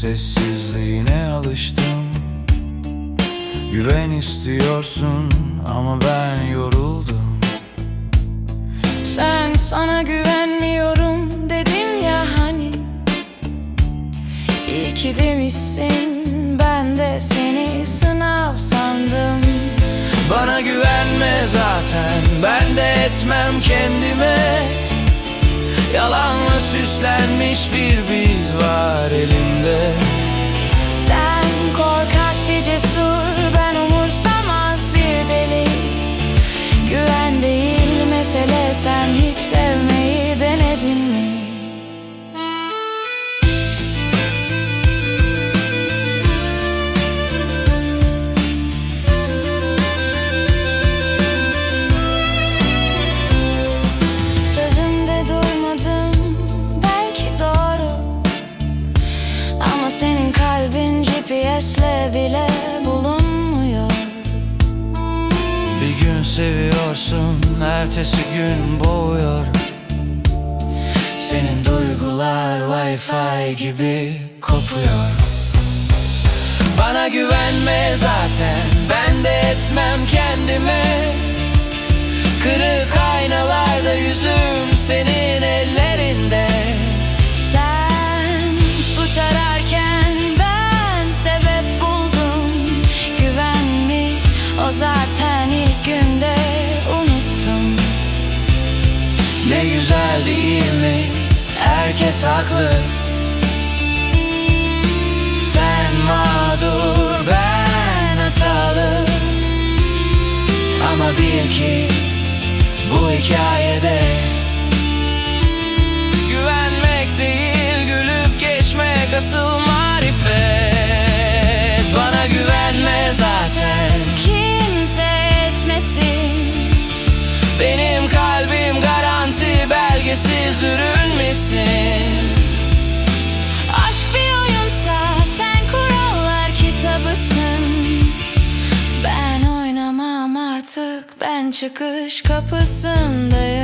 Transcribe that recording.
Sessizliğine alıştım. Güven istiyorsun ama ben yoruldum. Sen sana güvenmiyorum dedin ya hani. İyi ki demişsin ben de seni sınav sandım. Bana güvenme zaten ben de etmem kendime. Yalanla süslenmiş bir GPS'le bile bulunmuyor. Bir gün seviyorsun ertesi gün boğuyor. Senin duygular Wi-Fi gibi kopuyor. Bana güvenme zaten ben değil mi? Herkes haklı belgesiz ürün misin? Aşk bir oyunsa sen kurallar kitabısın Ben oynamam artık ben çıkış kapısındayım